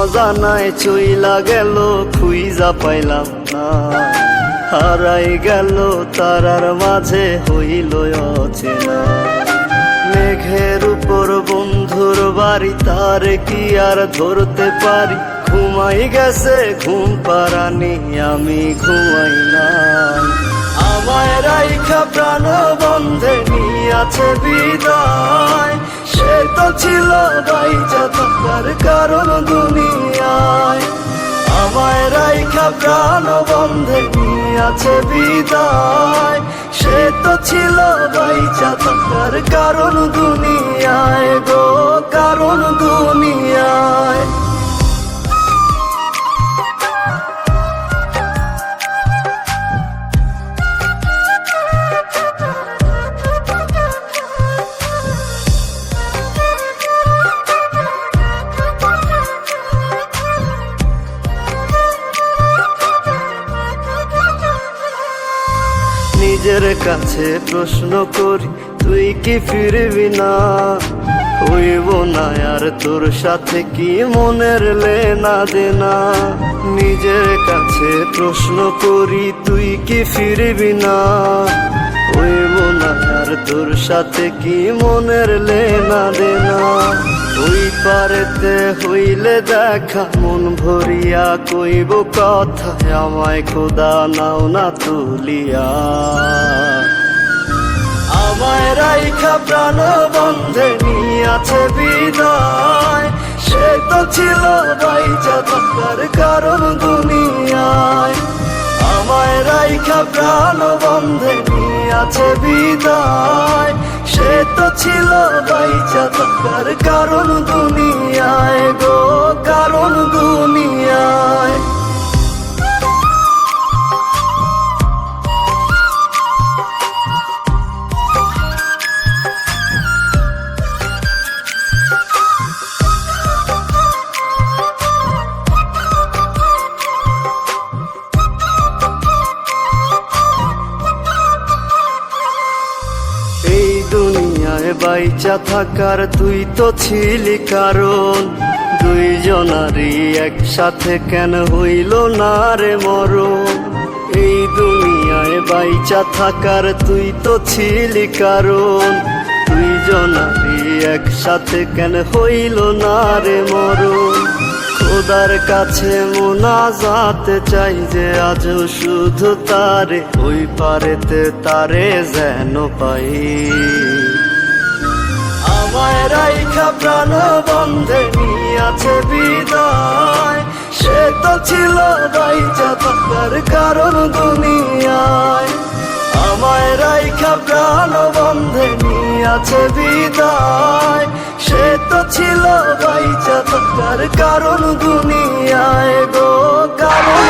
অজানায় চইলা গেল, খুইজা পাইলাম না। হারাই গেল, তারার মাঝে হইল অচেনা। মেঘের উপর বন্ধুর বাড়ি, তার কি আর ধরতে পারি? ঘুমাই গেছে, ঘুম পারানি আমি ঘুমাই না আমায় রাইখা প্রাণ বন্ধে নিয়াছে বিদায়। সে ছিল বাইজা থাকার কারণ দুনিয়ায়। আমায় রাইখা প্রাণ বন্ধে আছে বিদায়। সে তো ছিল বাইজা থাকার কারণ দুনিয়ায়। নিজের কাছে প্রশ্ন করি, তুই কি ফিরবি না? হইব না আর তোর সাথে কি মনের লেনা দেনা? নিজের কাছে প্রশ্ন করি, তুই কি ফিরবি না? হইব না আর তোর সাথে কি মনের লেনা দেনা? ওই পারেতে হইলে দেখা, মন ভরিয়া কইব কথা, আমায় খোদা নাও না তুলিয়া। আমায় রাইখা প্রাণ বন্ধে নিয়াছে বিদায়, সে তো ছিল বাইচা থাকার কারণ দুনিয়ায়। আমায় রাইখা প্রাণ বন্ধে নিয়াছে বিদায়। ছিল বাইচা থাকার কারণ দুনিয়ায়। বাইচা থাকার তুই তো ছিলি কারণ। দুইজনারই একসাথে কেন হইল না রে মরণ? এই দুনিয়ায় বাইচা থাকার তুই তো ছিলি কারণ। দুইজনারই একসাথে কেন হইল না রে মরণ? খোদার কাছে মোনাজাতে চাই যে আজ শুধু তারে, ওই পারেতে তারে যেন পাই। আমায় রাইখা প্রাণ বন্ধে নিয়াছে বিদায়। সে তো ছিল বাইচা থাকার কারণ দুনিয়ায়। আমায় রাইখা প্রাণ বন্ধে নিয়াছে বিদায়। সে তো ছিল বাইচা থাকার কারণ দুনিয়ায় গো, কারণ